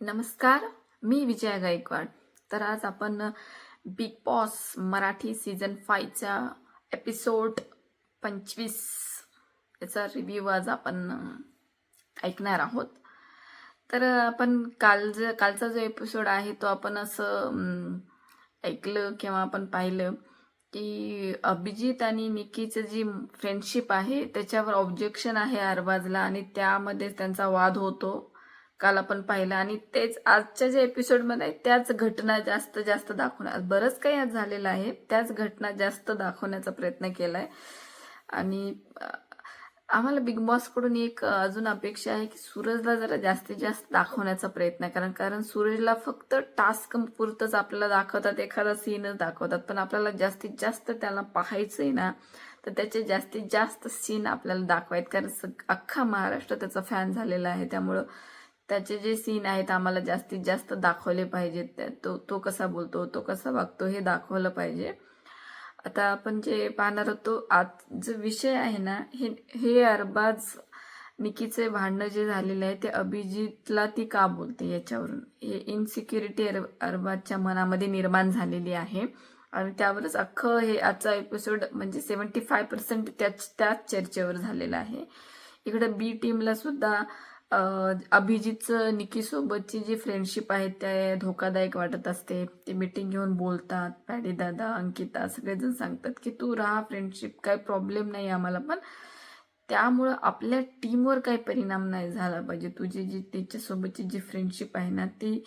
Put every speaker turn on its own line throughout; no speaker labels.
नमस्कार मी विजया गायकवाड. तर आज आपण बिग बॉस मराठी सीझन फायचा एपिसोड पंचवीस याचा रिव्ह्यू आज आपण ऐकणार आहोत. तर आपण काल ज कालचा जो एपिसोड आहे तो आपण असं ऐकलं किंवा आपण पाहिलं की अभिजित आणि निकीचं जी फ्रेंडशिप आहे त्याच्यावर ऑब्जेक्शन आहे अरबाजला आणि त्यामध्ये त्यांचा वाद होतो. काल आपण पाहिलं आणि तेच आजच्या जे एपिसोडमध्ये त्याच घटना जास्त जास्त दाखवणार बरंच काही आज झालेलं आहे. त्याच घटना जास्त दाखवण्याचा प्रयत्न केलाय. आणि आम्हाला बिग बॉसकडून एक अजून अपेक्षा आहे की सूरजला जरा जास्तीत जास्त दाखवण्याचा प्रयत्न कारण कारण सूरजला फक्त टास्क पुरतच आपल्याला दाखवतात एखादा सीनच दाखवतात. पण आपल्याला जास्तीत जास्त त्याला पाहायचंय ना तर त्याचे जास्तीत जास्त सीन आपल्याला दाखवायत. कारण अख्खा महाराष्ट्र त्याचा फॅन झालेला आहे. त्यामुळं त्याचे जे सीन आहेत आम्हाला जास्तीत जास्त दाखवले पाहिजेत त्या- तो तो कसा बोलतो तो कसा वागतो हे दाखवलं पाहिजे. आता आपण जे पाहणार होतो आज जो विषय आहे ना हे हे अरबाज निकीचे भांडणं जे झालेले आहे ते अभिजितला ती का बोलते याच्यावरून? हे इनसिक्युरिटी अर अरबाजच्या मनामध्ये निर्माण झालेली आहे. आणि त्यावरच अख्खं हे आजचा एपिसोड म्हणजे सेवन्टी फाय पर्सेंट त्याच त्याच चर्चेवर झालेलं आहे. इकडं बी टीमला सुद्धा अभिजितचं निकीसोबतची जी फ्रेंडशिप आहे ते धोकादायक वाटत असते. ते मीटिंग घेऊन बोलतात. पॅडी दादा अंकिता सगळेजण सांगतात की तू राहा फ्रेंडशिप काय प्रॉब्लेम नाही आम्हाला पण त्यामुळं आपल्या टीमवर काही परिणाम नाही झाला पाहिजे. तुझी जी त्याच्यासोबतची जी फ्रेंडशिप आहे ना ती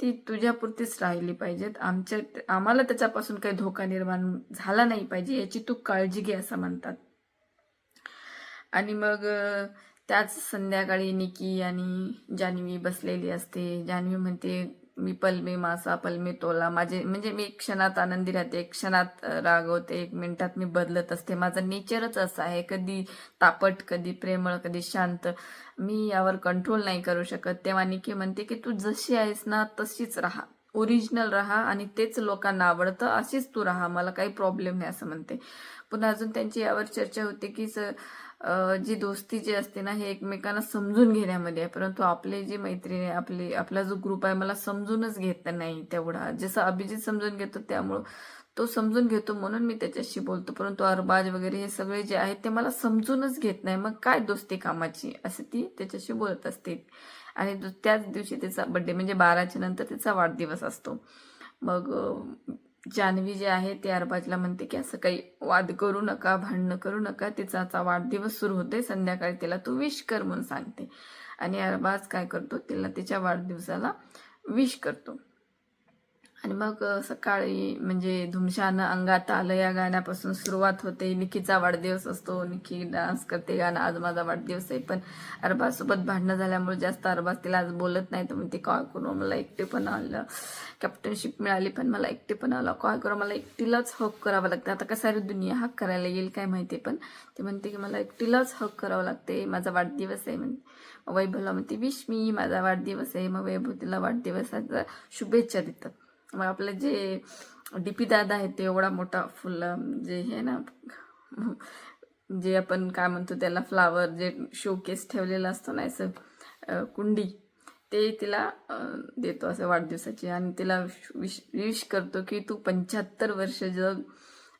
ती तुझ्यापुरतीच राहिली पाहिजेत. आमच्या आम्हाला त्याच्यापासून काही धोका निर्माण झाला नाही पाहिजे याची तू काळजी घे असं म्हणतात. आणि मग त्याच संध्याकाळी निकी आणि जान्हवी बसलेली असते. जान्हवी म्हणते मी पलमे मासा पलमे तोला. माझे म्हणजे मी एक क्षणात आनंदी राहते एक क्षणात रागवते एक मिनिटात मी बदलत असते. माझं नेचरच असं आहे कधी तापट कधी प्रेमळ कधी शांत. मी यावर कंट्रोल नाही करू शकत. तेव्हा निकी म्हणते की तू जशी आहेस ना तशीच राहा. ओरिजिनल राहा आणि तेच लोकांना आवडतं अशीच तू राहा. मला काही प्रॉब्लेम नाही असं म्हणते. पुन्हा अजून त्यांची यावर चर्चा होते की स जी दोस्ती जी असते ना हे एकमेकांना समजून घेण्यामध्ये आहे. परंतु आपले जी मैत्रीण आहे आपली आपला जो ग्रुप आहे मला समजूनच घेत नाही तेवढा. जसं अभिजित समजून घेतो त्यामुळं तो समजून घेतो म्हणून मी त्याच्याशी बोलतो. परंतु अरबाज वगैरे हे सगळे जे आहेत ते मला समजूनच घेत नाही. मग काय दोस्ती कामाची? असं ती त्याच्याशी बोलत असते. आणि दु- त्याच दिवशी त्याचा बड्डे म्हणजे बाराच्या नंतर तिचा वाढदिवस असतो. मग जान्हवी जे आहे ते अरबाजला म्हणते की असं काही वाद करू नका भांडणं करू नका तिचा वाढदिवस सुरू होते संध्याकाळी तिला तू विश कर म्हणून सांगते. आणि अरबाज काय करतो तिला तिच्या वाढदिवसाला विश करतो. आणि मग सकाळी म्हणजे धुमशान अंगात आलं या गाण्यापासून सुरुवात होते. निकीचा वाढदिवस असतो. निकी डान्स करते गाणं. आज माझा वाढदिवस आहे. पण अरबाजसोबत भांडणं झाल्यामुळे जास्त अरबाज तिला आज बोलत नाही. तर म्हणते कॉल करू मला एकटेपणा आलं. कॅप्टनशिप मिळाली पण मला एकटेपणा आला. कॉल करू मला एकटीलाच हक करावं लागतं. आता कसं सारी दुनिया हक करायला येईल काय माहिती पण ते म्हणते की मला एकटीलाच हक करावं लागते. माझा वाढदिवस आहे म्हणते वैभवला म्हणते विश मी माझा वाढदिवस आहे. मग वैभव तिला वाढदिवसाचा शुभेच्छा देतात. मग आपलं जे डी पी दादा आहे ते एवढा मोठा फुल जे हे ना जे आपण काय म्हणतो त्याला फ्लावर जे शोकेस ठेवलेलं असतो ना असं कुंडी ते तिला देतो असं वाढदिवसाची. आणि तिला विश विश करतो की तू पंच्याहत्तर वर्ष जग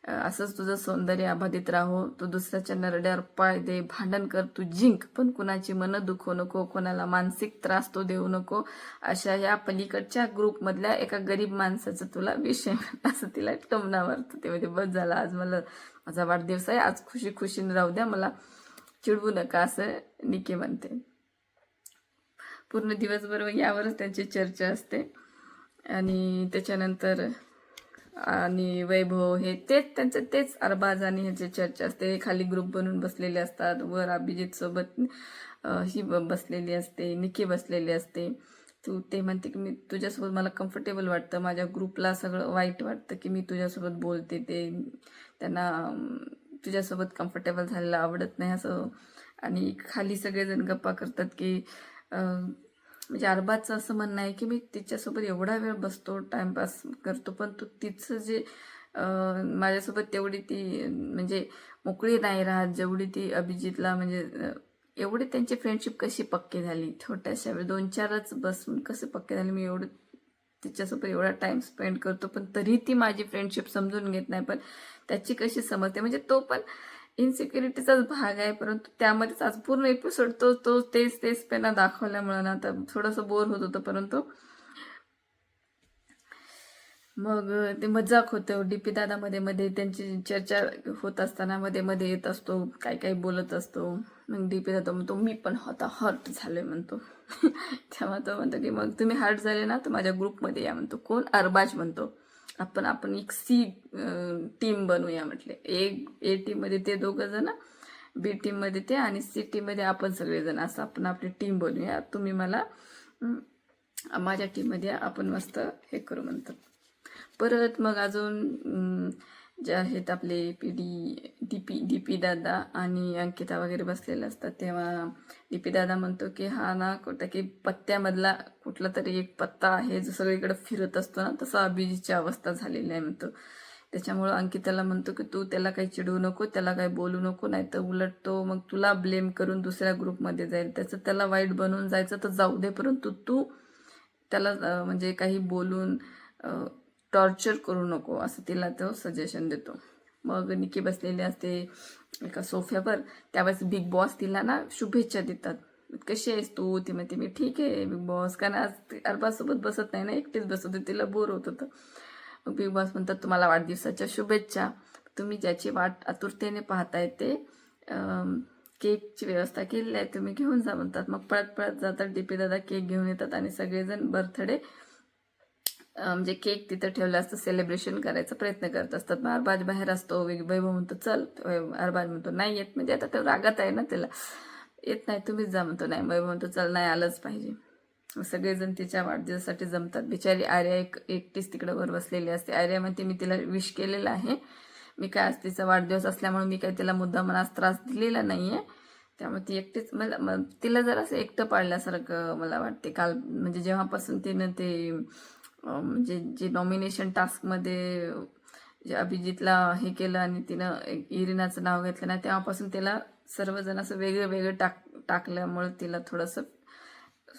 असंच तुझं सौंदर्य अबाधित राहो. तू दुसऱ्याच्या नरड्यावर पाय दे भांडण कर तू जिंक. पण कुणाची मनं दुखवू नको कोणाला मानसिक त्रास तो देऊ नको. अशा या पलीकडच्या ग्रुपमधल्या एका गरीब माणसाचं तुला विषय असं तिला टोमणावर ते म्हणजे बस झाला आज मला माझा वाढदिवस आहे. आज खुशी खुशीने राहू द्या मला चिडवू नका असं निके म्हणते. पूर्ण दिवसभर यावरच त्यांची चर्चा असते. आणि त्याच्यानंतर आणि वैभव हे तेच त्यांचं तेच अरबाज आणि ह्याची चर्चा असते. खाली ग्रुप बनून बसलेले असतात. वर अभिजित सोबत ही ब- बसलेली असते. निकी बसलेली असते. तू ते म्हणते की मी तुझ्यासोबत मला कम्फर्टेबल वाटतं. माझ्या ग्रुपला सगळं वाईट वाटतं की मी तुझ्यासोबत बोलते ते. त्यांना तुझ्यासोबत कम्फर्टेबल झालेलं आवडत नाही असं. आणि खाली सगळेजण गप्पा करतात की म्हणजे अरबाजचं असं म्हणणं आहे की मी तिच्यासोबत एवढा वेळ बसतो टाइमपास करतो पण तू तिचं जे माझ्यासोबत तेवढी ती म्हणजे मोकळी नाही राहत जेवढी ती अभिजितला म्हणजे एवढी त्यांची फ्रेंडशिप कशी पक्की झाली? छोट्याशा वेळ दोन चारच बसून कसे पक्के झाले? मी एवढं तिच्यासोबत एवढा टाइम स्पेंड करतो पण तरी ती माझी फ्रेंडशिप समजून घेत नाही पण त्याची कशी समजते? म्हणजे तो पण इन्सिक्युरिटीचाच भाग आहे परंतु त्यामध्येच आज पूर्ण एपिसोड तो तो तेच तेच त्यांना दाखवल्यामुळं ना आता थोडंसं बोर होत होतं परंतु मग ते मजाक होतं. डीपी दादा मध्ये मध्ये त्यांची चर्चा होत असताना मध्ये मध्ये येत असतो काही काही बोलत असतो. मग डीपी दादा म्हणतो मी पण होता हर्ट झालोय म्हणतो. तेव्हा तो म्हणतो की मग तुम्ही हर्ट झाले ना तर माझ्या ग्रुपमध्ये या म्हणतो. कोण? अरबाज म्हणतो. आपण आपण एक सी टीम बनवूया म्हटले. एक ए टीममध्ये ते दोघं जण बी टीममध्ये ते आणि सी टीममध्ये आपण सगळेजण. असं आपण आपली टीम बनवूया तुम्ही मला माझ्या टीममध्ये आपण मस्त हे करू म्हणतात. परत मग अजून जे आहेत आपले P D D P D P दादा आणि अंकिता वगैरे बसलेले असतात तेव्हा डी पी दादा म्हणतो की हा ना कुठं की पत्त्यामधला कुठला तरी एक पत्ता आहे जो सगळीकडे फिरत असतो ना तसा अभिजीतची अवस्था झालेली आहे म्हणतो. त्याच्यामुळं अंकिताला म्हणतो की तू त्याला काही चिडवू नको त्याला काही बोलू नको नाही तर उलट तो मग तुला ब्लेम करून दुसऱ्या ग्रुपमध्ये जाईल. त्याचं त्याला वाईट बनवून जायचं तर जाऊ दे परंतु तू त्याला म्हणजे काही बोलून टॉर्चर करू नको असं तिला तो सजेशन देतो. मग निकी बसलेली असते एका सोफ्यावर. त्यावेळेस बिग बॉस तिला ना शुभेच्छा देतात. कशी आहेस तू? ती म्हणते मी ठीक आहे बिग बॉस कारण आज अरबासोबत बसत नाही ना एकटीच बसत होती तिला बोर होत होतं. मग बिग बॉस म्हणतात तुम्हाला वाढदिवसाच्या शुभेच्छा. तुम्ही ज्याची वाट आतुरतेने पाहताय ते केकची व्यवस्था केलेली आहे तुम्ही घेऊन जा म्हणतात. मग पळत पळत जातात डीपी दादा केक घेऊन येतात आणि सगळेजण बर्थडे म्हणजे केक तिथं ठेवलं असतं सेलिब्रेशन करायचा प्रयत्न करत असतात. मग अरबाज बाहेर असतो वैभव म्हणतो चल. वै- अरबाज म्हणतो नाही येत. म्हणजे आता तो रागात आहे ना त्याला. येत नाही तुम्हीच जा. म्हणतो नाही. वैभव म्हणतो चल नाही आलंच पाहिजे. सगळेजण तिच्या वाढदिवसासाठी जमतात. बिचारी आर्या एक एकटीच तिकडं वर बसलेली असते. आर्या म्हणते मी तिला विश केलेलं आहे. मी काय आज तिचा वाढदिवस असल्यामुळे मी काय तिला मुद्दा मनास त्रास दिलेला नाही आहे त्यामुळे ती एकटीच मला तिला जरा असं एकटं पाडल्यासारखं मला वाटते. काल म्हणजे जेव्हापासून तिनं ते म्हणजे जे नॉमिनेशन टास्कमध्ये जे अभिजितला हे केलं आणि तिनं इरिनाचं नाव घेतलं ना तेव्हापासून तिला सर्वजण असं वेगळं वेगळं टाक टाकल्यामुळे तिला थोडंसं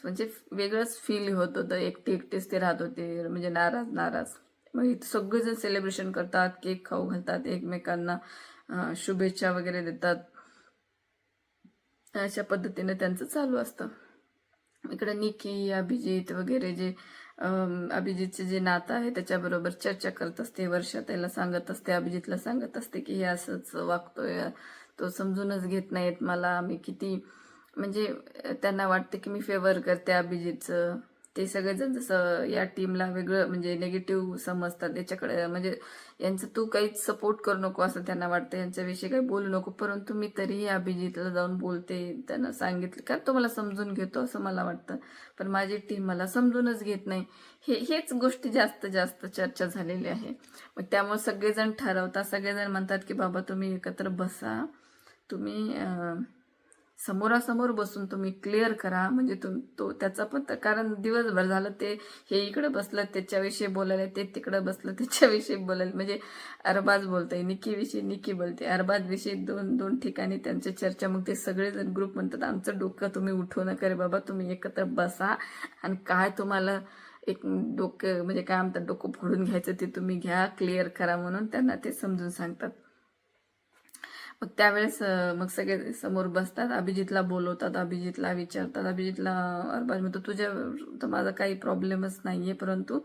म्हणजे वेगळंच फील होत होतं. एकटे एकटेच ते राहत होते. म्हणजे नाराज नाराज. मग इथं सगळेजण सेलिब्रेशन करतात केक खाऊ घालतात एकमेकांना शुभेच्छा वगैरे देतात. अशा पद्धतीने त्यांचं चालू असतं. इकडे निकी अभिजित वगैरे जे अभिजितचे जे नातं आहे त्याच्याबरोबर चर्चा करत असते वर्षा त्याला सांगत असते अभिजितला सांगत असते की हे असंच वागतोय तो समजूनच घेत नाहीत मला मी किती म्हणजे त्यांना वाटतं की मी फेवर करते अभिजितचं. ते सगळेजण जसं या टीमला वेगळं म्हणजे निगेटिव्ह समजतात. याच्याकडे म्हणजे यांचं तू काहीच सपोर्ट करू नको असं त्यांना वाटतं. यांच्याविषयी काही बोलू नको. परंतु मी तरीही अभिजितला जाऊन बोलते. त्यांना सांगितलं. कारण तो मला समजून घेतो असं मला वाटतं. पण माझी टीम मला समजूनच घेत नाही. हे हेच गोष्टी जास्त जास्त चर्चा झालेली आहे. मग त्यामुळे सगळेजण ठरवतात. सगळेजण म्हणतात की बाबा तुम्ही एकत्र बसा. तुम्ही समोरासमोर बसून तुम्ही क्लिअर करा. म्हणजे तुम तो त्याचा पण कारण दिवसभर झालं ते हे इकडं बसलं त्याच्याविषयी बोलायला ते तिकडं बसलं त्याच्याविषयी बोलायला. म्हणजे अरबाज बोलतंय निकीविषयी निकी बोलते. अरबाजविषयी दोन दोन ठिकाणी त्यांची चर्चा मग ते सगळेजण ग्रुप म्हणतात आमचं डोकं तुम्ही उठवू नका रे बाबा तुम्ही एकत्र बसा आणि काय तुम्हाला एक डोकं म्हणजे काय म्हणतात डोकं फोडून घ्यायचं ते तुम्ही घ्या क्लिअर करा म्हणून त्यांना ते समजून सांगतात. मग त्यावेळेस मग सगळे समोर बसतात अभिजितला बोलवतात अभिजितला विचारतात अभिजितला अरबाज म्हणतो तुझ्या तर माझा काही प्रॉब्लेमच नाहीये परंतु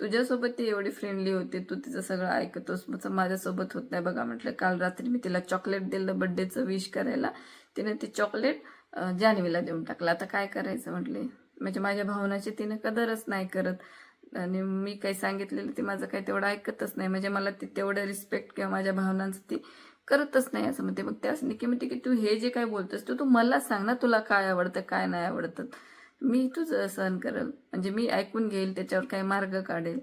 तुझ्यासोबत ती एवढी फ्रेंडली होती तू तिचं सगळं ऐकतोस माझ्यासोबत होत नाही. बघा म्हटलं काल रात्री मी तिला चॉकलेट दिलं बड्डेचं विश करायला तिने ते चॉकलेट जानवीला जान्हवीला देऊन टाकलं. आता काय करायचं? म्हटले. म्हणजे माझ्या भावनाची तिने कदरच नाही करत. आणि मी काही सांगितलेलं ती माझं काही तेवढं ऐकतच नाही. म्हणजे मला ते तेवढं रिस्पेक्ट किंवा माझ्या भावनांचं ती करतच नाही असं म्हणते. मग त्याच निकी म्हणते की तू हे जे काय बोलतोस तू तू मला सांग ना तुला काय आवडतं काय नाही आवडतं. मी तूच सहन करेल. म्हणजे मी ऐकून घेईल त्याच्यावर काही मार्ग काढेल.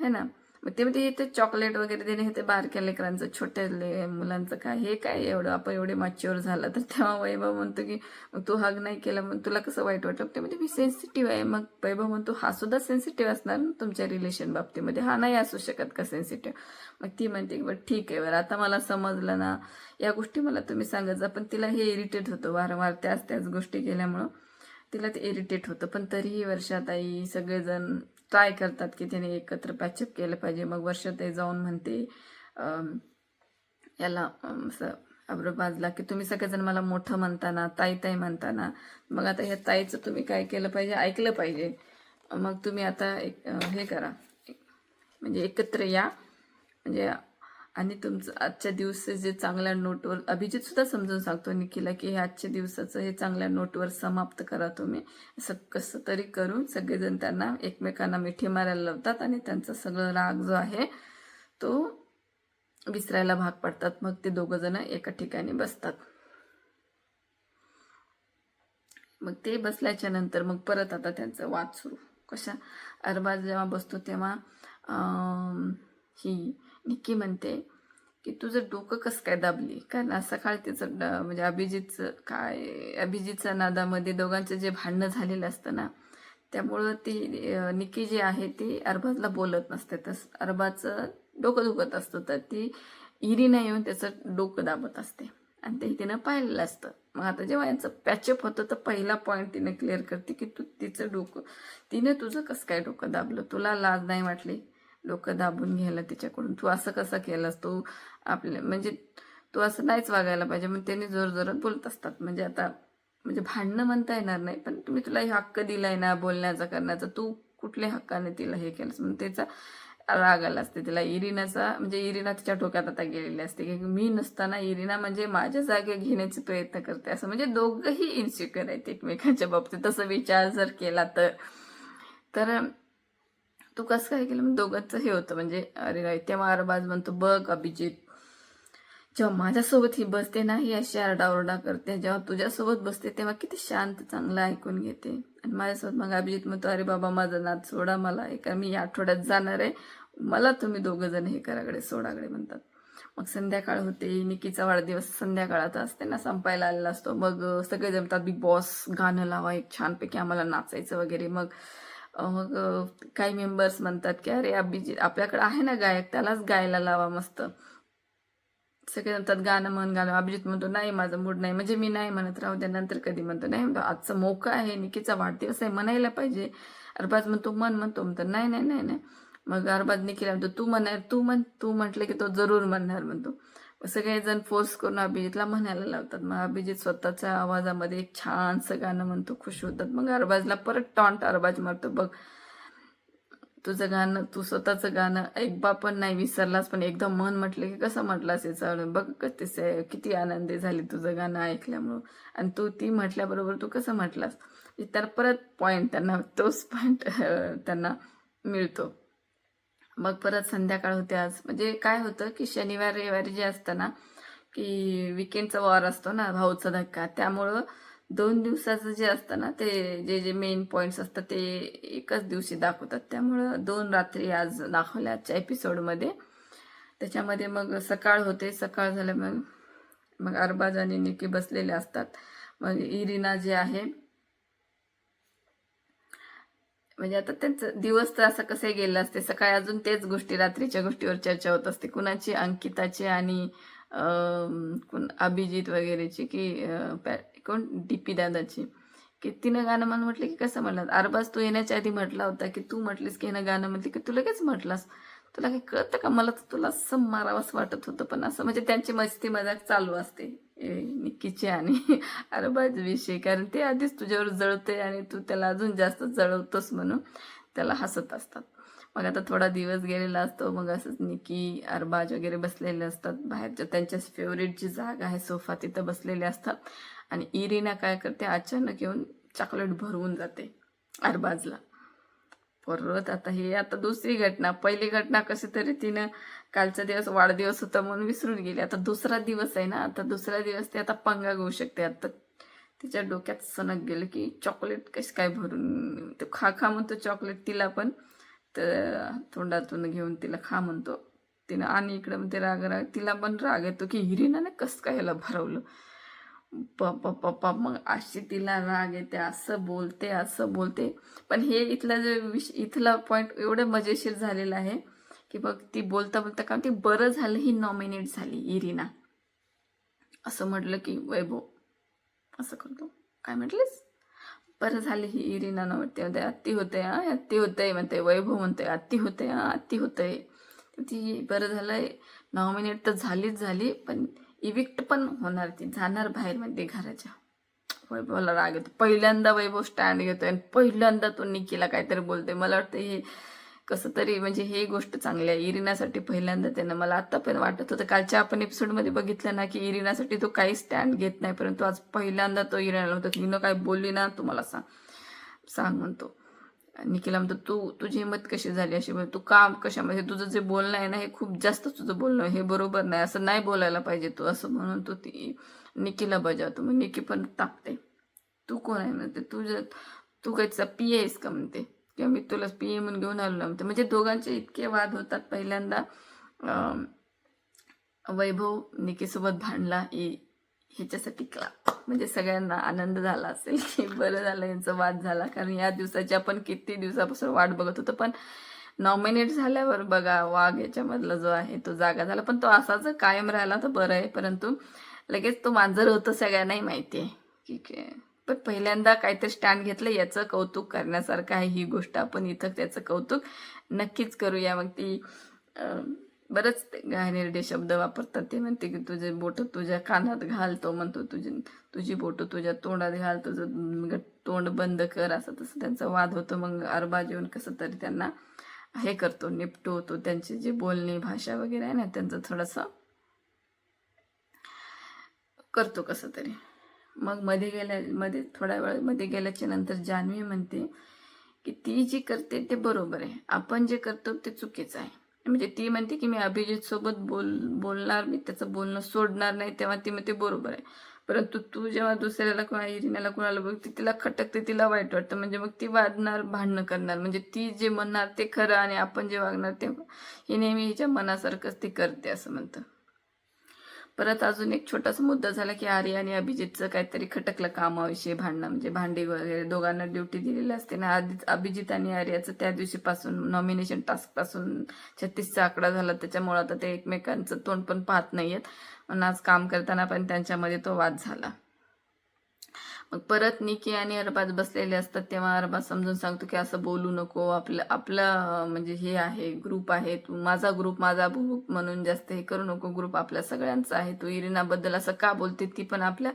है ना? मग ते म्हणजे ते चॉकलेट वगैरे देणे हे ते बारक्या लेकरांचं छोट्या ले मुलांचं काय? हे काय एवढं? आपण एवढे मॅच्युअर झालं तर तेव्हा वैभव म्हणतो की मग तू हग नाही केला मग तुला कसं वाईट वाटलं? ते म्हणजे मी सेन्सिटिव्ह आहे. मग वैभव म्हणतो हा सुद्धा सेन्सिटिव्ह असणार ना तुमच्या रिलेशन बाबतीमध्ये? हा नाही असू शकत का सेन्सिटिव्ह मग ती म्हणते की बरं ठीक आहे. बरं आता मला समजलं ना. या गोष्टी मला तुम्ही सांगत जा. पण तिला हे इरिटेट होतं वारंवार त्याच त्याच गोष्टी केल्यामुळं. तिला ते इरिटेट होतं. पण तरीही वर्षाताई सगळेजण ट्राय करतात की त्याने एकत्र पॅचअप केलं पाहिजे. मग वर्षाताई जाऊन म्हणते याला अम, असं अब्रोबाजला की तुम्ही सगळेजण मला मोठं म्हणताना ताई ताई म्हणताना मग आता ह्या ताईचं तुम्ही काय केलं पाहिजे? ऐकलं पाहिजे. मग तुम्ही आता एक हे करा. एक- म्हणजे एकत्र या. म्हणजे आणि तुमचं आजच्या दिवस जे चांगल्या नोटवर अभिजित सुद्धा समजून सांगतो निखिला की हे आजच्या दिवसाचं हे चांगल्या नोटवर समाप्त करा तुम्ही. असं कसं तरी करून सगळेजण त्यांना एकमेकांना मिठी मारायला लावतात आणि त्यांचा सगळं राग जो आहे तो विसरायला भाग पडतात. मग ते दोघं जण एका ठिकाणी बसतात. मग ते बसल्याच्या नंतर मग परत आता त्यांचं वाद सुरू. कशा? अरबाज जेव्हा बसतो तेव्हा ही निक्की म्हणते की तुझं डोकं कसं काय दाबली? कारण आज सकाळी तिचं ड- म्हणजे अभिजितचं काय अभिजितच्या नादामध्ये दोघांचं जे भांडणं झालेलं असतं ना त्यामुळं ती निकी निक्की जी आहे ती अरबाजला बोलत नसते. तस अरबाचं डोकं दुखत असतं तर ती इरीना येऊन त्याचं डोकं दाबत असते. आणि ते तिनं पाहिलेलं असतं. मग आता जेव्हा यांचं पॅचअप होतं तर पहिला पॉईंट तिने क्लिअर करते की तू तिचं डोकं तिने तुझं कसं काय डोकं दाबलं? तुला लाज नाही वाटली? लोक दाबून घ्यायला तिच्याकडून. तू असं कसं केलंस? तू आपल्या म्हणजे तू असं नाहीच वागायला पाहिजे. मग त्यांनी जोर जोरात बोलत असतात. म्हणजे आता म्हणजे भांडणं म्हणता येणार नाही पण तुम्ही तुला हे हक्क दिलाय ना बोलण्याचा करण्याचा? तू कुठल्या हक्काने तिला हे केलंस? म्हणून त्याचा राग आला असते. तिला इरिनाचा म्हणजे इरिना तिच्या डोक्यात आता गेलेली असते. की मी नसताना इरिना म्हणजे माझ्या जागे घेण्याचे प्रयत्न करते. असं म्हणजे दोघंही इन्सिक्युअर आहेत एकमेकांच्या बाबतीत. तसं विचार जर केला तर. तर तू कसं काय केलं? मग दोघांचं हे होतं. म्हणजे अरे नाही तेव्हा अरबाज म्हणतो बघ अभिजित. जेव्हा माझ्यासोबत ही बसते ना ही अशी आरडाओरडा करते. जेव्हा तुझ्यासोबत बसते तेव्हा किती शांत चांगलं ऐकून घेते. आणि माझ्यासोबत मग अभिजित म्हणतो अरे बाबा माझा नाद सोडा मला. हे कारण मी या आठवड्यात जाणार आहे. मला तुम्ही दोघं जण हे कराकडे सोडाकडे म्हणतात. मग संध्याकाळ होते. निकीचा वाढदिवस संध्याकाळाचा असते ना संपायला आलेला असतो. मग सगळे जमतात. बिग बॉस गाणं लावा एक छानपैकी आम्हाला नाचायचं वगैरे. मग मग काही मेंबर्स म्हणतात की अरे अभिजित आपल्याकडे आहे ना गायक त्यालाच गायला लावा मस्त. सगळे म्हणतात गाणं म्हण गाणं. अभिजित म्हणतो नाही माझं मूड नाही. म्हणजे मी नाही म्हणत राहू द्या नंतर कधी म्हणतो. नाही म्हणतो आजचा मोका आहे निकीचा वाढदिवस आहे म्हणायला पाहिजे. अरबाज म्हणतो मन म्हणतो म्हणतो नाही नाही नाही नाही. मग अरबाज निकीला म्हणतो तू म्हणणार तू म्हण तू म्हटलं की तो जरूर म्हणणार म्हणतो. सगळेजण फोर्स करून अभिजितला म्हणायला लावतात. मग अभिजित स्वतःच्या आवाजामध्ये एक छानसं गाणं म्हणतो खुश होतात. मग अरबाजला परत टॉन्ट अरबाज मारतो बघ तुझं गाणं तू स्वतःचं गाणं एकदा पण नाही विसरलास पण एकदम मन म्हटलं की कसं म्हटलास याचं बघ कसे किती आनंदी झाली तुझं गाणं ऐकल्यामुळं. आणि तू ती म्हटल्याबरोबर तू कसं म्हटलास? तर परत पॉईंट त्यांना तोच पॉईंट त्यांना मिळतो. मग परत संध्याकाळ होते आज. म्हणजे काय होतं की शनिवार रविवारी जे असतं ना की विकेंडचा वॉर असतो ना भाऊचा धक्का. त्यामुळं दोन दिवसाचं जे असतं ना ते जे जे मेन पॉईंट्स असतात ते एकच दिवशी दाखवतात. त्यामुळं दोन रात्री आज दाखवल्या आजच्या एपिसोडमध्ये त्याच्यामध्ये मग सकाळ होते. सकाळ झाल्या मग मग अरबाज आणि निकी बसलेले असतात. मग इरिना जे आहे म्हणजे आता त्यांचं दिवस तर असं कसं गेलं असते. सकाळी अजून तेच गोष्टी रात्रीच्या गोष्टीवर चर्चा होत असते. कुणाची अंकिताची आणि अभिजित वगैरेची की पॅ- कोण डीपी दादाची. की तिनं गाणं म्हण म्हटलं की कसं म्हणलं अरबाज तू येण्याच्या आधी म्हटला होता की तू म्हटलीस की हिनं गाणं म्हटलं की तू लगेच म्हटलास. तुला काही कळतं का? मला तर तुला असं मारावंच वाटत होतं पण असं म्हणजे त्यांची मस्ती मजाक चालू असते. ए, निक्कीची आणि अरबाज विषय कारण ते आधीच तुझ्यावर जळते आणि तू त्याला अजून जास्त जळवतोस म्हणून त्याला हसत असतात. मग आता थोडा दिवस गेलेला असतो मग असंच निकी अरबाज वगैरे बसलेले असतात. बाहेरच्या त्यांच्या फेवरेट जी जागा आहे सोफा तिथं बसलेले असतात. आणि इरिना काय करते अचानक येऊन चॉकलेट भरवून जाते अरबाजला. परत आता हे आता दुसरी घटना. पहिली घटना कशी तरी तिनं कालचा दिवस वाढदिवस होता म्हणून विसरून गेली. आता दुसरा दिवस आहे ना. आता दुसरा दिवस ते आता पंगा घेऊ शकते. आता तिच्या डोक्यात सनक गेलं की चॉकलेट कशी काय भरून तो खा खा म्हणतो चॉकलेट तिला पण. तर तोंडातून घेऊन तिला खा म्हणतो. तिनं आणि इकडं म्हणते राग राग. तिला पण राग येतो की हिरीनाने कसं काय ह्याला भरवलं? पप्पा पप्पा मग अशी तिला राग येते असं बोलते असं बोलते. पण हे इथला जे विष इथला पॉईंट एवढं मजेशीर झालेलं आहे की बघ ती बोलता बोलता का ती बरं झालं ही नॉमिनेट झाली इरिना. असं म्हटलं की वैभव असं करतो. काय म्हटलीस? बरं झाली ही इरिना न म्हणते अत्ती होते हा अत्ती होते. म्हणते वैभव म्हणते अत्ती होते हा अत्ती होते. ती बरं झालंय. नॉमिनेट तर झालीच झाली पण इविक्ट पण होणार ती जाणार बाहेर म्हणते घराच्या वैभवला राग येतो. पहिल्यांदा वैभव स्टँड घेतोय आणि पहिल्यांदा तो निकीला काहीतरी बोलतोय. मला वाटतं हे कसं तरी म्हणजे हे गोष्ट चांगली आहे. इरिनासाठी पहिल्यांदा त्यानं मला आता पण वाटत होतं. कालच्या आपण एपिसोडमध्ये बघितलं ना की इरिनासाठी तो काही स्टँड घेत नाही परंतु आज पहिल्यांदा तो इरिनाला म्हणतो की हिनं काय बोलली ना तू मला सांग सांग म्हणतो. निखिला म्हणतो तू तुझी हिंमत कशी झाली अशी? म्हणजे तू काम कशामध्ये? तुझं जे बोलणं आहे ना हे खूप जास्त तुझं बोलणं हे बरोबर नाही. असं नाही बोलायला पाहिजे तू असं म्हणून तू ती निकीला बजावतो. मग निकी पण तापते. तू कोण आहे? म्हणते. तुझ्या तू काहीचा पी आहेस का? म्हणते. किंवा मी तुला पी ए म्हणून घेऊन आलो ना म्हणते. म्हणजे दोघांचे इतके वाद होतात पहिल्यांदा. वैभव निकीसोबत भांडला. ए ह्याच्यासाठी क्लाप म्हणजे सगळ्यांना आनंद झाला असेल की बरं झालं यांचा वाद झाला. कारण या दिवसाची आपण किती दिवसापासून वाट बघत होतो पण नॉमिनेट झाल्यावर बघा वाघ याच्यामधला जो आहे तो जागा झाला. पण तो असाच कायम राहिला तर बरं आहे परंतु लगेच तो मांजर होतं सगळ्यांनाही माहिती आहे ठीक आहे. पण पहिल्यांदा काहीतरी स्टँड घेतलं याचं कौतुक करण्यासारखं आहे ही गोष्ट. आपण इथं त्याचं कौतुक नक्कीच करूया. मग ती अं, बरंच ते घाणेरडे शब्द वापरतात. ते म्हणते की तुझे बोट तुझ्या कानात घाल तो म्हणतो तुझी तुझी बोट तुझ्या तोंडात घाल तुझं मग तोंड बंद कर असं तसं त्यांचा वाद होतो. मग अरबाज येऊन कसं तरी त्यांना हे करतो निपटवतो त्यांची जी बोलणी भाषा वगैरे आहे ना त्यांचं थोडंसं करतो कसं तरी. मग मध्ये गेल्या मध्ये थोड्या वेळमध्ये गेल्याच्यानंतर जान्हवी म्हणते की ती जी करते ते बरोबर आहे. आपण जे करतो ते चुकीचं आहे. म्हणजे ती म्हणते की मी अभिजित सोबत बोल बोलणार मी त्याचं बोलणं सोडणार नाही तेव्हा ती म्हणते बरोबर आहे. परंतु तू जेव्हा दुसऱ्याला किंवा इरिनाला कोणाला बघते तिला खटकते तिला वाईट वाटतं. म्हणजे मग ती वाढणार भांडणं करणार. म्हणजे ती जे म्हणणार ते खरं आणि आपण जे वागणार ते हे नेहमी हिच्या मनासारखंच ती करते असं म्हणतं. परत अजून एक छोटासा मुद्दा झाला की आर्या आणि अभिजितचं काहीतरी खटकलं कामाविषयी भांडणं म्हणजे भांडी वगैरे दोघांना ड्युटी दिलेली असते ना. आधीच अभिजित आणि आर्याचं त्या दिवशीपासून नॉमिनेशन टास्कपासून छत्तीसचा आकडा झाला त्याच्यामुळे आता ते एकमेकांचं तोंड पण पाहत नाहीयेत. म्हणून आज काम करताना पण त्यांच्यामध्ये तो वाद झाला. मग परत निकी आणि अरबाज बसलेले असतात तेव्हा अरबाज समजून सांगतो की असं बोलू नको आपलं आपलं म्हणजे हे आहे ग्रुप आहे तू माझा ग्रुप माझा ग्रुप म्हणून जास्त हे करू नको ग्रुप आपल्या सगळ्यांचा आहे तू इरिनाबद्दल असं का बोलते ती पण आपल्या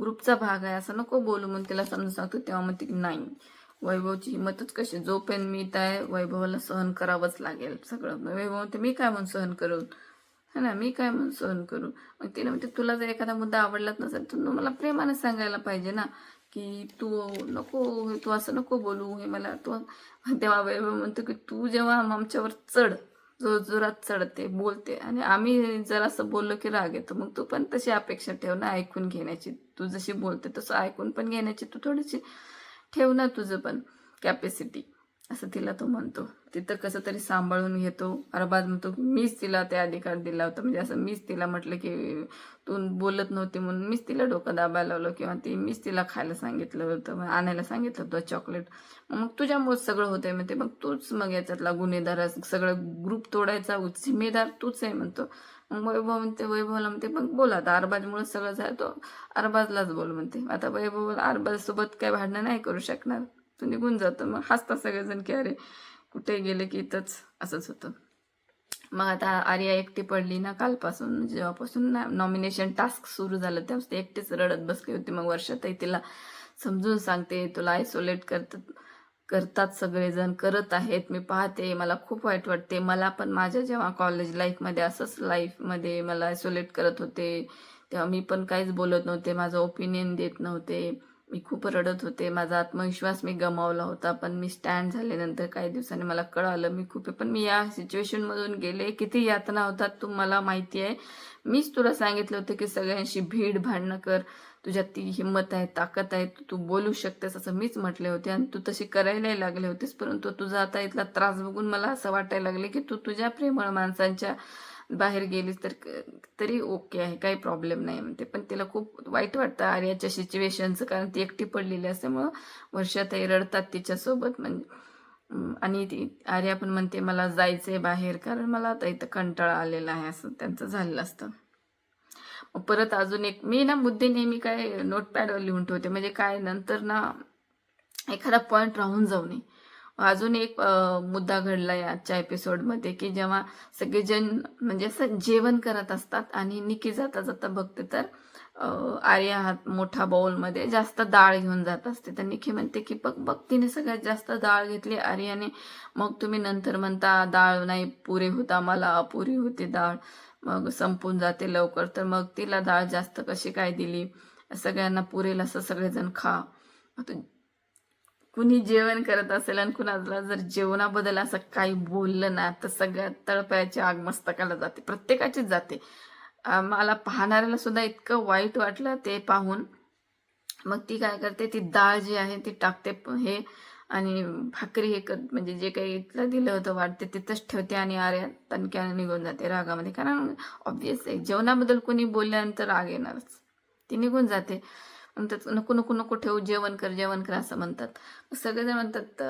ग्रुपचा भाग आहे असं नको बोलू म्हणून तिला समजून सांगतो तेव्हा म्हणते की नाही वैभवची हिंमतच कशी जोपर्यंत मी आहे वैभवाला सहन करावंच लागेल सगळं. वैभव म्हणते मी काय म्हणून सहन करू? है ना मी काय म्हणून सहन करू? मग तिला म्हणते तुला जर एखादा मुद्दा आवडलाच नसेल तर मला प्रेमाने सांगायला पाहिजे ना की तू नको तू असं नको बोलू हे मला तू तेव्हा वैभव म्हणतो की तू जेव्हा आमच्यावर चढ जोर जोरात चढते बोलते आणि आम्ही जर असं बोललो की राग येतो मग तू पण तशी अपेक्षा ठेव ना ऐकून घेण्याची. तू जशी बोलते तसं ऐकून पण घेण्याची तू थोडीशी ठेव ना तुझं पण कॅपॅसिटी असं तिला तो म्हणतो. तिथं कसं तरी सांभाळून घेतो. अरबाज म्हणतो मीच तिला ते अधिकार दिला होता. म्हणजे असं मीच तिला म्हटलं की तू बोलत नव्हती म्हणून मीच तिला डोकं दाबायला लावलं किंवा ती मीच तिला खायला सांगितलं होतं. मग आणायला सांगितलं होतं चॉकलेट मग तुझ्यामुळे सगळं होतंय म्हणते. मग तूच मग याच्यातला गुन्हेगार सगळं ग्रुप तोडायचा जिम्मेदार तूच आहे म्हणतो. मग वैभव म्हणते वैभवला म्हणते मग बोला आता. अरबाजमुळे सगळं झालं. तो अरबाजलाच बोल म्हणते. आता वैभव अरबाजसोबत काय भांडणं नाही करू शकणार. तो निघून जातो. मग हसतात सगळेजण की अरे कुठे गेले की इथंच असंच होतं. मग आता आर्या एकटी पडली ना कालपासून जेव्हापासून ना नॉमिनेशन टास्क सुरू झालं तेव्हा ती एकटीच रडत बसली होती. मग वर्षातही तिला समजून सांगते तुला आयसोलेट करतात करतात सगळेजण करत आहेत मी पाहते मला खूप वाईट वाटते. मला पण माझ्या जेव्हा कॉलेज लाईफमध्ये असंच लाईफमध्ये मला आयसोलेट करत होते. तेव्हा मी पण काहीच बोलत नव्हते माझं ओपिनियन देत नव्हते. मी खूप रडत होते. माझा आत्मविश्वास मी गमावला होता पण मी स्टँड झाल्यानंतर काही दिवसांनी मला कळालं मी खूप पण मी या सिच्युएशनमधून गेले. किती यातना होतात तू मला माहिती आहे. मीच तुला सांगितलं होतं की सगळ्यांशी भीड भांडणं कर. तुझ्यात ती हिंमत आहे ताकद आहे. तू- तू बोलू शकतेस असं मीच म्हटले होते आणि तू तशी करायलाही लागले होतेस. परंतु तुझा आता इथला त्रास बघून मला असं वाटायला लागले की तू तुझ्या प्रेमळ माणसांच्या बाहेर गेलीस तर तरी ओके आहे काही प्रॉब्लेम नाही म्हणते. पण तिला खूप वाईट वाटतं आर्याच्या सिच्युएशनचं कारण ती एकटी पडलेली असल्यामुळं वर्षातही रडतात तिच्यासोबत. म्हणजे आणि ती आर्या पण म्हणते मला जायचंय बाहेर कारण मला आता इथं कंटाळा आलेला आहे असं त्यांचं झालेलं असतं. परत अजून एक मी ना मुद्दे नेहमी काय नोटपॅडवर लिहून ठेवते. म्हणजे काय नंतर ना एखादा पॉईंट राहून जाऊ नये. अजून एक मुद्दा घडला आहे आजच्या एपिसोडमध्ये की जेव्हा सगळेजण म्हणजे असं जेवण करत असतात आणि निकी जाता जाता बघते तर आर्या हात मोठा बाउलमध्ये जास्त डाळ घेऊन जात असते. तर निखी म्हणते की बघ बघ तिने सगळ्यात जास्त डाळ घेतली. आर्याने मग तुम्ही नंतर म्हणता डाळ नाही पुरे होता मला अपुरी होती डाळ. मग संपून जाते लवकर. तर मग तिला डाळ जास्त कशी काय दिली? सगळ्यांना पुरेल असं सगळेजण खा. कुणी जेवण करत असेल आणि कुणाला जर जेवणाबद्दल असं काही बोललं ना तर सगळ्यात तळपायाची आग मस्तकाला जाते प्रत्येकाचीच जाते. मला पाहणाऱ्याला सुद्धा इतकं वाईट वाटलं ते पाहून. मग ती काय करते ती डाळ जी आहे ती टाकते हे आणि भाकरी हे कर म्हणजे जे काही इथलं दिलं होतं वाटते तिथंच ठेवते आणि आर्या तणक्याने निघून जाते रागामध्ये. कारण ऑब्विस आहे जेवणाबद्दल कोणी बोलल्यानंतर राग येणारच. ती निघून जाते. म्हणतात नको नको नको ठेवू जेवण कर जेवण कर असं म्हणतात. सगळेजण म्हणतात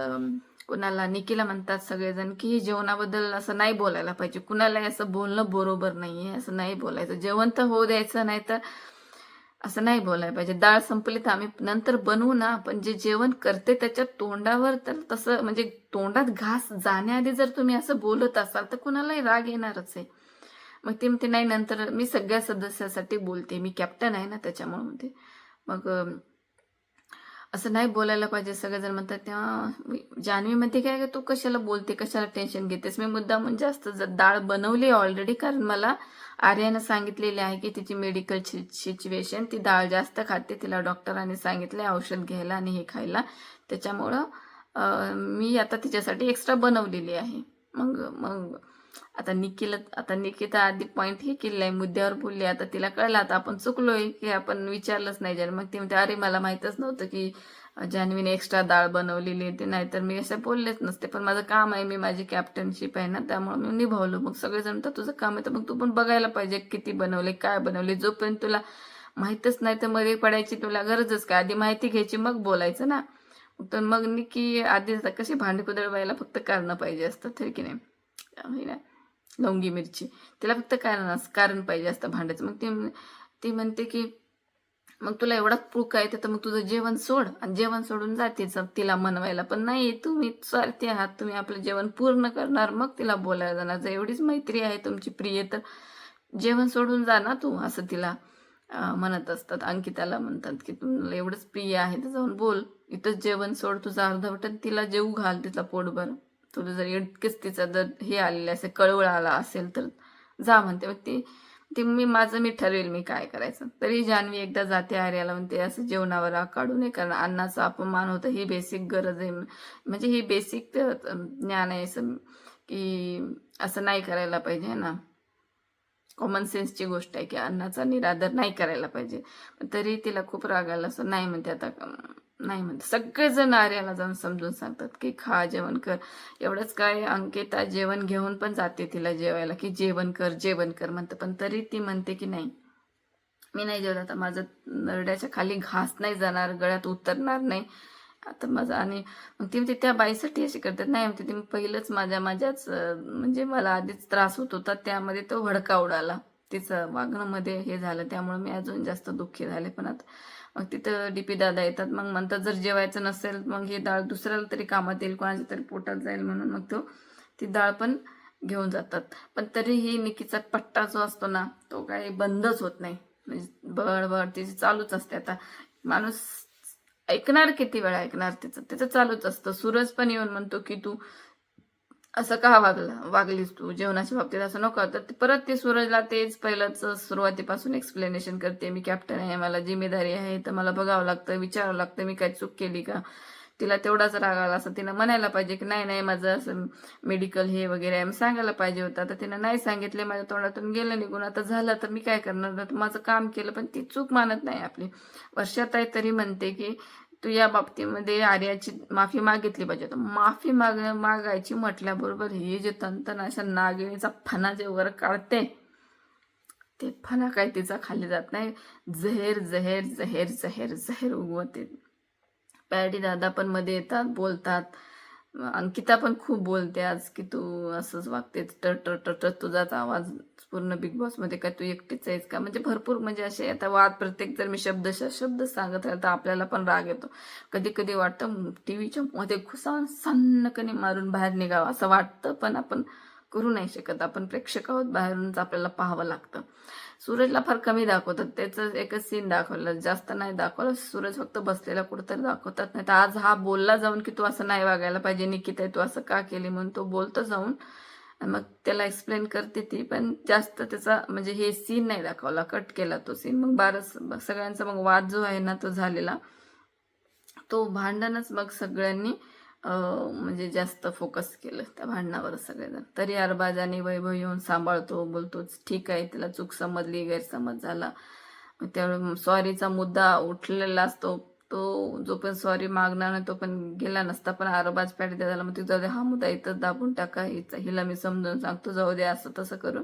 कुणाला निकीला म्हणतात सगळेजण की हे जेवणाबद्दल असं नाही बोलायला पाहिजे. कुणालाही असं बोलणं बरोबर नाही आहे असं नाही बोलायचं. जेवण तर होऊ द्यायचं नाही तर असं नाही बोलायला पाहिजे. डाळ संपली तर आम्ही नंतर बनवू ना पण जे जेवण करते त्याच्या तोंडावर तर तसं म्हणजे तोंडात घास जाण्याआधी जर तुम्ही असं बोलत असाल तर कुणालाही राग येणारच आहे. मग ते म्हणते नाही नंतर मी सगळ्या सदस्यासाठी बोलते. मी कॅप्टन आहे ना त्याच्यामुळे म्हणते. मग असं नाही बोलायला पाहिजे. सगळेजण म्हणतात तेव्हा जान्हवी म्हणते काय तू कशाला बोलते? कशाला टेन्शन घेतेस? मी मुद्दा म्हणजे जास्त ज- डाळ बनवली ऑलरेडी कारण मला आर्यानं सांगितलेले आहे की तिची मेडिकल सिच्युएशन ती डाळ जास्त खाते. तिला डॉक्टरांनी सांगितले औषध घ्यायला आणि हे खायला. त्याच्यामुळं मी आता तिच्यासाठी एक्स्ट्रा बनवलेली आहे. मग मग आता निकीला आता निकिता आधी पॉईंट हे केलेला आहे मुद्द्यावर बोलली. आता तिला कळलं आता आपण चुकलोय की आपण विचारलंच नाही. ज्याने मग ती म्हणते अरे मला माहीतच नव्हतं की जान्हवीने एक्स्ट्रा डाळ बनवलेली आहे ते नाहीतर मी असं बोललेच नसते पण माझं काम आहे मी माझी कॅप्टनशिप आहे ना त्यामुळे मी निभावलो. मग सगळेजण तर तुझं काम आहे तर मग तू पण बघायला पाहिजे किती बनवले काय बनवले. जोपर्यंत तुला माहीतच नाही तर मध्ये पडायची तुला गरजच काय? आधी माहिती घ्यायची मग बोलायचं ना. तर मग निकी आधी कशी भांडी कुदळवायला फक्त कारणं पाहिजे असतं तरी की नाही? हे लवंगी मिरची. तिला फक्त कारण कारण पाहिजे असतं भांड्याचं. मग ते ती म्हणते की मग तुला एवढा प्रूक आहे तर मग तुझं जेवण सोड. आणि जेवण सोडून जाते तिला मनवायला. पण नाही तुम्ही स्वार्थी आहात. तुम्ही आपलं जेवण पूर्ण करणार. मग तिला बोलायला जाणार. जर एवढीच मैत्री आहे तुमची प्रिय तर जेवण सोडून जा ना तू असं तिला म्हणत असतात. अंकिताला म्हणतात की तुला एवढंच प्रिय आहे तर जाऊन बोल. इथंच जेवण सोड. तुझं अर्धवट तिला जेऊ घाल तिचा पोटभर. तुला जर इतकेच तिचा जर हे आलेलं असेल कळवळ आला असेल तर जा म्हणते. मग ती ती मी माझं मी ठरवेल मी काय करायचं. तरी जान्हवी एकदा जाते आर्याला म्हणते असं जेवणावर काढू नये कारण अन्नाचा अपमान होतं. ही बेसिक गरज आहे. म्हणजे ही बेसिक ज्ञान आहे असं की असं नाही करायला पाहिजे ना? कॉमन सेन्सची गोष्ट आहे की अन्नाचा निरादर नाही करायला पाहिजे. पण तरी तिला खूप रागायला असं नाही म्हणते आता. नाही म्हणते. सगळेजण आर्याला जाऊन समजून सांगतात की खा जेवण कर. एवढंच काय अंकिता जेवण घेऊन पण जाते तिला जेवायला की जेवण कर जेवण कर म्हणतं. पण तरी ती म्हणते की नाही मी नाही जेवत आता. माझं नरड्याच्या खाली घास नाही जाणार गळ्यात उतरणार नाही. आता माझं आणि मग ती म्हणते त्या बाईसाठी अशी करतात. नाही म्हणते ती पहिलंच माझ्या माझ्याच म्हणजे मला आधीच त्रास होत होता. त्यामध्ये तो भडका उडाला. तिचं वागण्यामध्ये हे झालं. त्यामुळे मी अजून जास्त दुःखी झाले. पण आता मग तिथं डीपी दादा येतात. मग म्हणतात जर जेवायचं नसेल मग ही डाळ दुसऱ्याला तरी कामात येईल कोणाच्या तरी पोटात जाईल म्हणून. मग तो ती डाळ पण घेऊन जातात. पण तरीही निकीचा पट्टा जो असतो ना तो काही बंदच होत नाही. म्हणजे बळ बळ तिची चालूच असते आता. माणूस ऐकणार किती वेळा ऐकणार तिचं? तिचं चालूच असतं. सूरज पण येऊन म्हणतो की तू असं का वागला वागलीस तू? जेवणाच्या बाबतीत असं नको. तर परत ते सूरजला तेच पहिलंच सुरुवातीपासून एक्सप्लेनेशन करते. मी कॅप्टन आहे मला जिम्मेदारी आहे तर मला बघावं लागतं विचारावं लागतं मी काय चूक केली का? तिला तेवढाच राग आला असं तिनं म्हणायला पाहिजे की नाही नाही माझं असं मेडिकल हे वगैरे आहे. सांगायला पाहिजे होतं. आता तिनं नाही सांगितले माझ्या तोंडातून गेलं निघून. आता झालं तर मी काय करणार? माझं काम केलं पण ती चूक मानत नाही आपली. वर्षात आहे तरी म्हणते की तू या बाबतीमध्ये आर्याची माफी मागितली पाहिजे. तर माफी माग मागायची म्हटल्याबरोबर हे जे तंतन अशा नागिणीचा फणा जे वर काढते ते फणा काय तिचा खाली जात नाही. जहेर जहेर जहेर जहेर जहेर उगवते. पॅडी दादा पण मध्ये येतात बोलतात. अंकिता पण खूप बोलते आज की तू असंच वागते टर टर टर टर तुझाच आवाज पूर्ण बिग बॉसमध्ये काय तू एकटीच आहेस का? म्हणजे भरपूर म्हणजे असे आता वाद प्रत्येक जर मी शब्दशः शब्द सांगत राहिलं तर आपल्याला पण राग येतो. कधी कधी वाटतं टीव्हीच्या मध्ये घुसावून सन्नकने मारून बाहेर निघावं. असं वाटतं पण आपण करू नाही शकत. आपण प्रेक्षक आहोत बाहेरूनच आपल्याला पाहावं लागतं. सूरजला फार कमी दाखवतात. त्याचं एकच सीन दाखवलं. जास्त नाही दाखवलं. सूरज फक्त बसलेला कुठंतरी दाखवतात. नाही तर आज हा बोलला जाऊन की तू असं नाही वागायला पाहिजे निकिता तू असं का केली? म्हणून तो बोलतो जाऊन. मग त्याला एक्सप्लेन करते ती पण जास्त त्याचा म्हणजे हे सीन नाही दाखवला. कट केला तो सीन मग बारस सगळ्यांचा मग वाद जो आहे ना तो झालेला. तो भांडणच मग सगळ्यांनी म्हणजे जास्त फोकस केलं त्या भांडणावर सगळेजण. तरी अरबाजाने वैभव येऊन सांभाळतो बोलतो ठीक आहे तिला चूक समजली गैरसमज झाला. मग त्यावेळी सॉरीचा मुद्दा उठलेला असतो. तो जो पण सॉरी मागणार नाही तो पण गेला नसता पण आरोबाज पॅट झाला. मग तिचा हा मुद्दा इथं दाबून टाका हिचा हिला मी समजून सांगतो जाऊ दे असं तसं करून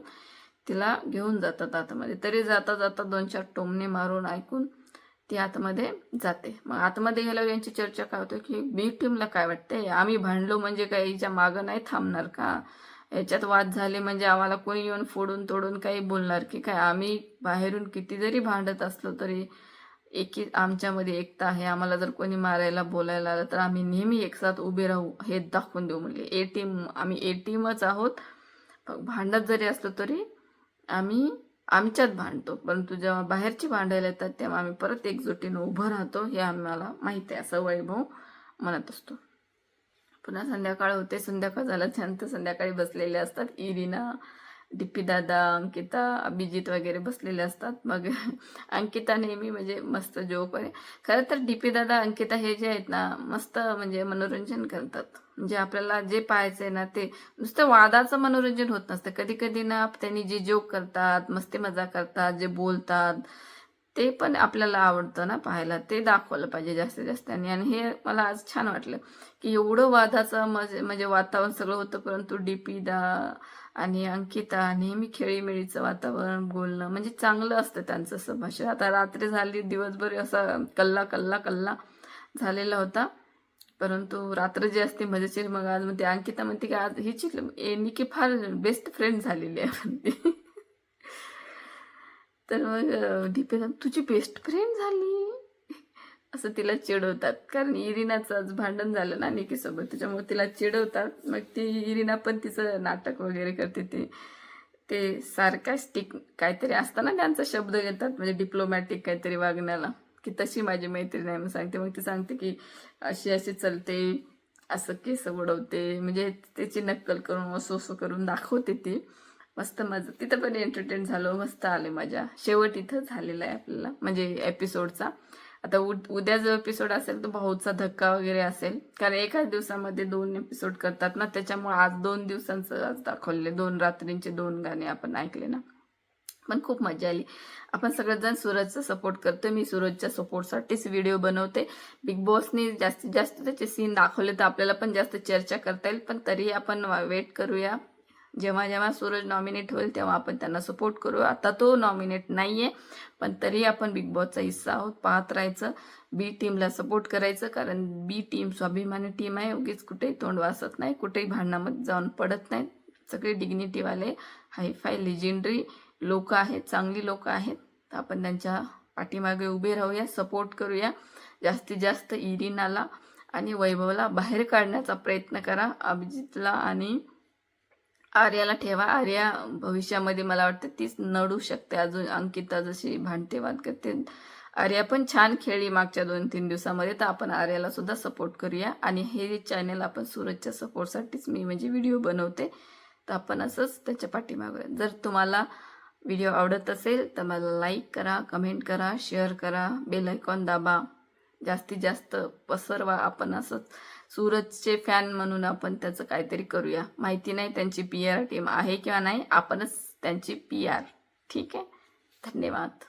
तिला घेऊन जातात आतमध्ये. तरी जाता जाता दोन चार टोमणे मारून ऐकून ती आतमध्ये जाते. मग आतमध्ये गेल्यावर यांची चर्चा काय होते की बी टीमला काय वाटते आम्ही भांडलो म्हणजे काय? हिच्या मागं नाही थांबणार का? याच्यात वाद झाले म्हणजे आम्हाला कोणी येऊन फोडून तोडून काही बोलणार की काय? आम्ही बाहेरून किती जरी भांडत असलो तरी एकी आमच्यामध्ये एकता आहे. आम्हाला जर कोणी मारायला बोलायला आलं तर आम्ही नेहमी एकसाथ उभे राहू हे दाखवून देऊ म्हणजे ए टीम आम्ही ए टीमच आहोत भांडत जरी असलो तरी आम्ही आमच्यात भांडतो. परंतु जेव्हा बाहेरची भांडायला येतात तेव्हा आम्ही परत एकजुटीनं उभं राहतो हे आम्हाला माहिती आहे. असं वैभव म्हणत असतो. पुन्हा संध्याकाळ होते. संध्याकाळ छान तर संध्याकाळी बसलेले असतात. इरिना डिप्पी दादा अंकिता अभिजित वगैरे बसलेले असतात. मग अंकिता नेहमी म्हणजे मस्त जोक वगैरे खरं तर पी दादा अंकिता हे जे आहेत ना मस्त म्हणजे मनोरंजन करतात. म्हणजे आपल्याला जे पाहायचं आहे ना ते नुसतं वादाचं मनोरंजन होत नसतं. कधी कधी ना त्यांनी जे जोक करतात मस्ती मजा करतात जे बोलतात ते पण आपल्याला आवडतं ना पाहायला. ते दाखवलं पाहिजे जास्तीत जास्त. आणि आणि हे मला आज छान वाटलं की एवढं वादाचं म्हणजे म्हणजे वातावरण सगळं होतं परंतु डीपी दा आणि अंकिता नेहमी खेळीमेळीचं वातावरण बोलणं म्हणजे चांगलं असतं त्यांचं संभाषण. आता रात्री झाली दिवसभर असा कल्ला कल्ला कल्ला झालेला होता. परंतु रात्र जी असते मजेशीर मग आज म्हणते अंकिता म्हणते की आज हिची निकी फार बेस्ट फ्रेंड झालेली आहे म्हणते. तर मग दीपिका तुझी बेस्ट फ्रेंड झाली? असं तिला चिडवतात. कारण इरिनाचं आज भांडण झालं ना निकीसोबत. त्याच्यामुळे तिला चिडवतात. मग ती इरिना पण तिचं नाटक वगैरे करते. ते ते सार्कास्टिक काहीतरी असतं ना त्यांचा शब्द घेतात म्हणजे डिप्लोमॅटिक काहीतरी वागण्याला. की तशी माझी मैत्रीण आहे मग सांगते. मग ती सांगते की अशी अशी चलते असं केस उडवते. म्हणजे त्याची नक्कल करून असं असं करून दाखवते ती. मस्त माझं तिथं पण एंटरटेन झालो. मस्त आले माझ्या. शेवट इथं झालेला आहे आपल्याला. म्हणजे एपिसोडचा आता उद उद्या जो एपिसोड असेल तो भाऊचा धक्का वगैरे असेल. कारण एकाच दिवसामध्ये दोन एपिसोड करतात ना त्याच्यामुळे आज दोन दिवसांचं आज दाखवले दोन रात्रींचे दोन गाणे आपण ऐकले ना. पण खूप मजा आली. आपण सगळेजण सूरजचा सपोर्ट करतोय मी सूरजच्या सपोर्टसाठीच व्हिडिओ बनवते. बिग बॉसने जास्तीत जास्त त्याचे सीन दाखवले तर आपल्याला पण जास्त चर्चा करता येईल पण तरी आपण वेट करूया. जेव्हा जेव्हा सूरज नॉमिनेट होईल तेव्हा आपण त्यांना सपोर्ट करू आता तो नॉमिनेट नाही आहे पण तरी आपण बिग बॉसचा हिस्सा आहोत पाहत राहायचं. बी टीमला सपोर्ट करायचं कारण बी टीम स्वाभिमानी टीम आहे. उगीच कुठेही तोंड वासत नाही कुठेही भांडणामध्ये जाऊन पडत नाहीत सगळे डिग्निटीवाले हायफाय लेजेंडरी लोक आहेत चांगली लोक आहेत. तर आपण त्यांच्या पाठीमागे उभे राहूया सपोर्ट करूया. जास्तीत जास्त इरिनाला आणि वैभवला बाहेर काढण्याचा प्रयत्न करा. अभिजितला आणि आर्याला ठेवा. आर्या भविष्यामध्ये मला वाटतं तीच नडू शकते. अजून अंकिता जशी भांडते वाद करते. आर्या पण छान खेळली मागच्या दोन तीन दिवसामध्ये. तर आपण आर्याला सुद्धा सपोर्ट करूया. आणि हे चॅनल आपण सूरजच्या सपोर्टसाठीच मी म्हणजे व्हिडिओ बनवते. तर आपण असंच त्याच्या पाठीमागूया जर तुम्हाला व्हिडिओ आवडत असेल तर मला लाईक करा कमेंट करा शेअर करा बेल आयकॉन दाबा. जास्तीत जास्त पसरवा आपण असंच. सूरजचे फॅन म्हणून आपण त्याचं काहीतरी करूया. माहिती नाही त्यांची पी आर टीम आहे किंवा नाही आपणच त्यांची पी आर ठीक आहे? धन्यवाद.